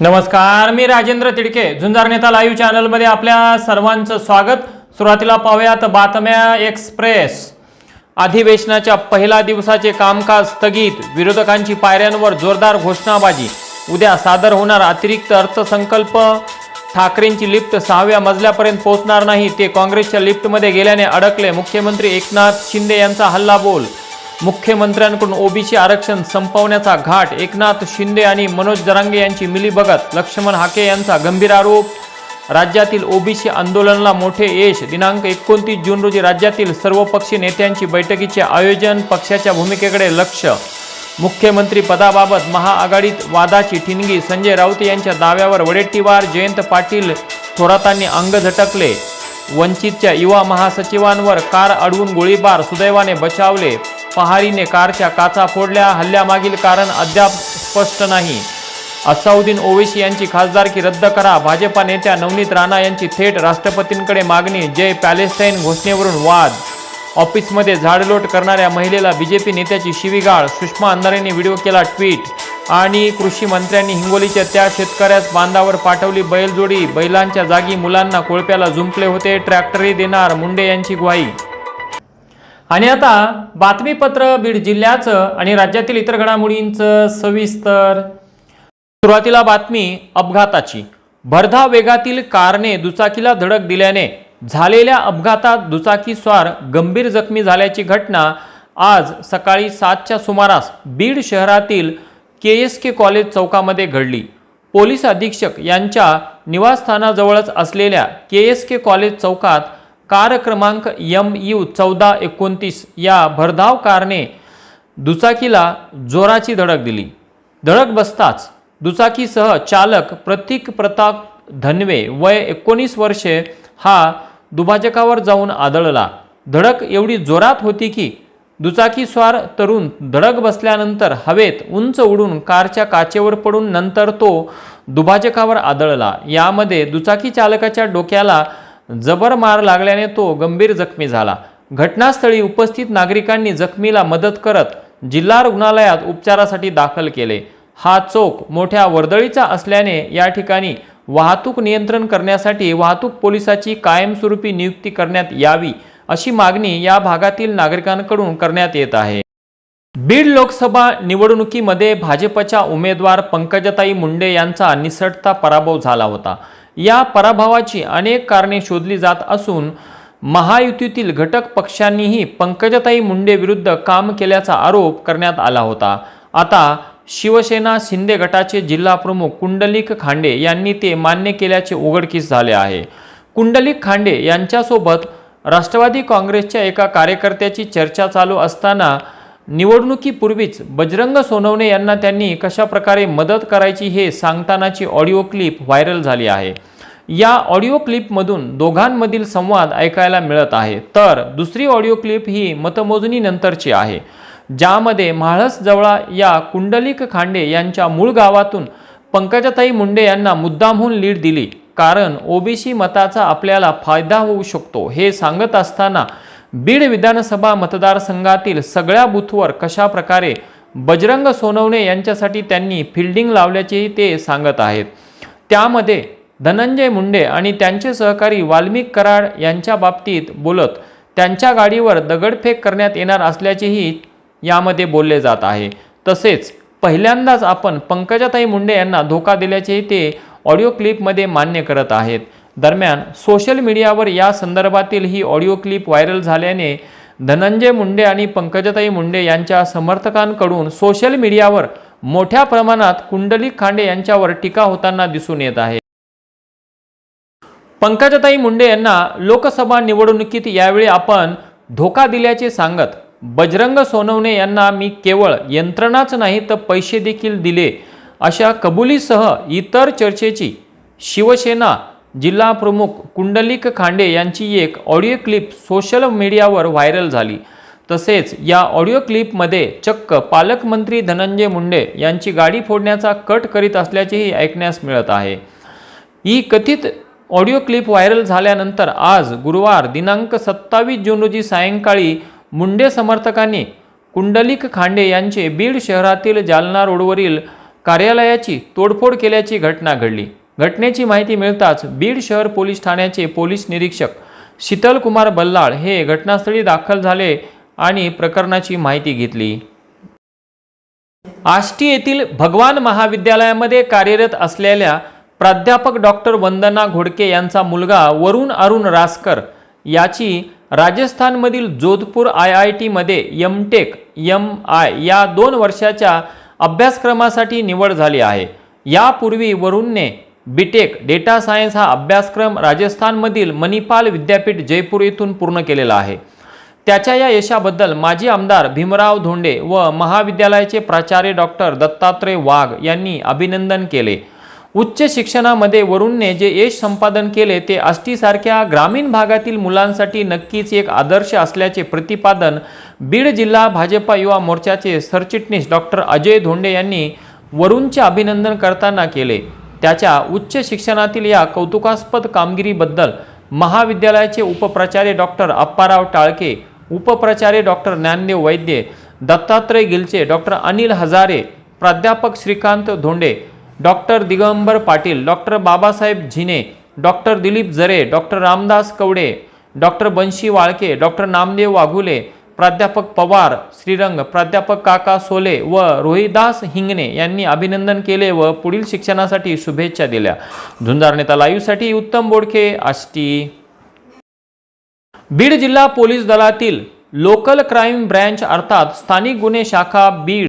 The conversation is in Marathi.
नमस्कार मी राजेंद्र तिडके. झुंजार नेता लाईव्ह चॅनलमध्ये आपल्या सर्वांचं स्वागत. सुरुवातीला पाहूयात बातम्या एक्सप्रेस. अधिवेशनाच्या पहिल्या दिवसाचे कामकाज स्थगित. विरोधकांची पायऱ्यांवर जोरदार घोषणाबाजी. उद्या सादर होणार अतिरिक्त अर्थसंकल्प. ठाकरेंची लिफ्ट सहाव्या मजल्यापर्यंत पोहोचणार नाही. ते काँग्रेसच्या लिफ्टमध्ये गेल्याने अडकले. मुख्यमंत्री एकनाथ शिंदे यांचा हल्ला बोल मुख्यमंत्र्यांकडून ओबीसी आरक्षण संपवण्याचा घाट एकनाथ शिंदे आणि मनोज जरांगे यांची मिलीभगत लक्ष्मण हाके यांचा गंभीर आरोप. राज्यातील ओबीसी आंदोलनाला मोठे यश दिनांक एकोणतीस जून रोजी राज्यातील सर्वपक्षीय नेत्यांची बैठकीचे आयोजन पक्षाच्या भूमिकेकडे लक्ष. मुख्यमंत्री पदाबाबत महाआघाडीत वादाची ठिणगी संजय राऊत यांच्या दाव्यावर वडेट्टीवार जयंत पाटील थोरातांनी अंग झटकले. वंचितच्या युवा महासचिवांवर कार अडवून गोळीबार सुदैवाने बचावले. पहारीने कारच्या काचा फोडल्या हल्ल्यामागील कारण अद्याप स्पष्ट नाही. असाउद्दीन ओवेसी यांची खासदारकी रद्द करा. भाजपा नेत्या नवनीत राणा यांची थेट राष्ट्रपतींकडे मागणी जय पॅलेस्टाईन घोषणेवरून वाद. ऑफिसमध्ये झाडलोट करणाऱ्या महिलेला बीजेपी नेत्याची शिवीगाळ. सुषमा अंधारेंनी व्हिडिओ केला ट्विट. आणि कृषी मंत्र्यांनी हिंगोलीच्या त्या शेतकऱ्यास बांधावर पाठवली बैलजोडी. बैलांच्या जागी मुलांना कोळप्याला जुंपले होते. ट्रॅक्टरही देणार मुंडे यांची ग्वाही. आणि आता बातमीपत्र बीड जिल्ह्याचं आणि राज्यातील इतर घडामोडींचं सविस्तर. सुरुवातीला बातमी अपघाताची. भरधाव वेगातील कारने दुचाकीला धडक दिल्याने झालेल्या अपघातात दुचाकी स्वार गंभीर जखमी झाल्याची घटना आज सकाळी सातच्या सुमारास बीड शहरातील के एस के कॉलेज चौकामध्ये घडली. पोलीस अधीक्षक यांच्या निवासस्थानाजवळच असलेल्या के एस के कॉलेज चौकात कार क्रमांक यम यू चौदा एकोणतीस या भरधाव कारने दुचाकीला जोराची धडक दिली. धडक बसताच दुचाकीसह चालक प्रतीक प्रताप धनवे वय एकोणीस वर्षे हा दुभाजकावर जाऊन आदळला. धडक एवढी जोरात होती की दुचाकीस्वार तरुण धडक बसल्यानंतर हवेत उंच उडून कारच्या काचेवर पडून नंतर तो दुभाजकावर आदळला. यामध्ये दुचाकी चालकाच्या डोक्याला जबर मार लागल्याने तो गंभीर जखमी झाला. घटनास्थळी उपस्थित नागरिकांनी जखमीला मदत करत जिल्हा रुग्णालयात उपचारासाठी दाखल केले. हा चौक मोठ्या वर्दळीचा असल्याने या ठिकाणी वाहतूक नियंत्रण करण्यासाठी वाहतूक पोलिसाची कायमस्वरूपी नियुक्ती करण्यात यावी अशी मागणी या भागातील नागरिकांकडून करण्यात येत आहे. बीड लोकसभा निवडणुकीमध्ये भाजपच्या उमेदवार पंकजताई मुंडे यांचा निसटता पराभव झाला होता. या पराभवाची अनेक कारणे शोधली जात असून महायुतीतील घटक पक्षांनीही पंकजताई मुंडे विरुद्ध काम केल्याचा आरोप करण्यात आला होता. आता शिवसेना शिंदे गटाचे जिल्हा प्रमुख कुंडलिक खांडे यांनी ते मान्य केल्याचे उघडकीस झाले आहे. कुंडलिक खांडे यांच्यासोबत राष्ट्रवादी काँग्रेसच्या एका कार्यकर्त्याची चर्चा चालू असताना निवडणुकीपूर्वीच बजरंग सोनवणे यांना त्यांनी कशा प्रकारे मदत करायची हे सांगतानाची ऑडिओ क्लिप व्हायरल झाली आहे. या ऑडिओ क्लिपमधून दोघांमधील संवाद ऐकायला मिळत आहे. तर दुसरी ऑडिओ क्लिप ही मतमोजणीनंतरची आहे. ज्यामध्ये माळसजवळा या कुंडलिक खांडे यांच्या मूळ गावातून पंकजाताई मुंडे यांना मुद्दामहून लीड दिली. कारण ओबीसी मताचा आपल्याला फायदा होऊ शकतो हे सांगत असताना बीड विधानसभा मतदारसंघातील सगळ्या बूथवर कशा प्रकारे बजरंग सोनवणे यांच्यासाठी त्यांनी फिल्डिंग लावल्याचेही ते सांगत आहेत. त्यामध्ये धनंजय मुंडे आणि त्यांचे सहकारी वाल्मिक कराड यांच्या बाबतीत बोलत त्यांच्या गाडीवर दगडफेक करण्यात येणार असल्याचेही यामध्ये बोलले जात आहे. तसेच पहिल्यांदाच आपण पंकजाताई मुंडे यांना धोका दिल्याचेही ते ऑडिओ क्लिपमध्ये मान्य करत आहेत. दरम्यान सोशल मीडियावर या संदर्भातील ही ऑडिओ क्लिप व्हायरल झाल्याने धनंजय मुंडे आणि पंकजताई मुंडे यांच्या समर्थकांकडून सोशल मीडियावर मोठ्या प्रमाणात कुंडलिक खांडे यांच्यावर टीका होताना दिसून येत आहे. पंकजताई मुंडे यांना लोकसभा निवडणुकीत यावेळी आपण धोका दिल्याचे सांगत बजरंग सोनवणे यांना मी केवळ यंत्रणाच नाही तर पैसे देखील दिले अशा कबुलीसह इतर चर्चेची शिवसेना जिल्हा प्रमुख कुंडलिक खांडे यांची एक ऑडिओ क्लिप सोशल मीडियावर व्हायरल झाली. तसेच या ऑडिओ क्लिपमध्ये चक्क पालकमंत्री धनंजय मुंडे यांची गाडी फोडण्याचा कट करीत असल्याचेही ऐकण्यास मिळत आहे. ही कथित ऑडिओ क्लिप व्हायरल झाल्यानंतर आज गुरुवार दिनांक सत्तावीस जून रोजी सायंकाळी मुंडे समर्थकांनी कुंडलिक खांडे यांचे बीड शहरातील जालना रोडवरील कार्यालयाची तोडफोड केल्याची घटना घडली. घटनेची माहिती मिळताच बीड शहर पोलीस ठाण्याचे पोलीस निरीक्षक शीतल कुमार बल्लाळ हे घटनास्थळी दाखल झाले आणि प्रकरणाची माहिती घेतली. आष्टी येथील भगवान महाविद्यालयामध्ये कार्यरत असलेल्या प्राध्यापक डॉक्टर वंदना घोडके यांचा मुलगा वरुण अरुण रासकर याची राजस्थानमधील जोधपूर आय आय टीमध्ये यम टेक यम आय या दोन वर्षाच्या अभ्यासक्रमासाठी निवड झाली आहे. यापूर्वी वरुणने बीटेक डेटा सायन्स हा अभ्यासक्रम राजस्थानमधील मणिपाल विद्यापीठ जयपूर येथून पूर्ण केलेला आहे. त्याच्या या यशाबद्दल माजी आमदार भीमराव धोंडे व महाविद्यालयाचे प्राचार्य डॉक्टर दत्तात्रय वाघ यांनी अभिनंदन केले. उच्च शिक्षणामध्ये वरुणने जे यश संपादन केले ते आष्टीसारख्या ग्रामीण भागातील मुलांसाठी नक्कीच एक आदर्श असल्याचे प्रतिपादन बीड जिल्हा भाजपा युवा मोर्चाचे सरचिटणीस डॉक्टर अजय धोंडे यांनी वरुणचे अभिनंदन करताना केले. त्याच्या उच्च शिक्षणातील या कौतुकास्पद कामगिरीबद्दल महाविद्यालयाचे उपप्राचार्य डॉक्टर अप्पाराव टाळके उपप्राचार्य डॉक्टर ज्ञानदेव वैद्य दत्तात्रय गिलचे डॉक्टर अनिल हजारे प्राध्यापक Shrikant Dhonde doctor Digambar Patil doctor Babasaheb Zine doctor Dilip Jare doctor Ramdas Kawade doctor Banshi Walke doctor Namdev Waghule प्राध्यापक पवार श्रीरंग प्राध्यापक काका सोले व रोहिदास हिंगणे यांनी अभिनंदन केले व पुढील शिक्षणासाठी शुभेच्छा दिल्या. झुंजार नेता लाईव्हसाठी उत्तम बोडखे आष्टी. बीड जिल्हा पोलीस दलातील लोकल क्राईम ब्रँच अर्थात स्थानिक गुन्हे शाखा बीड.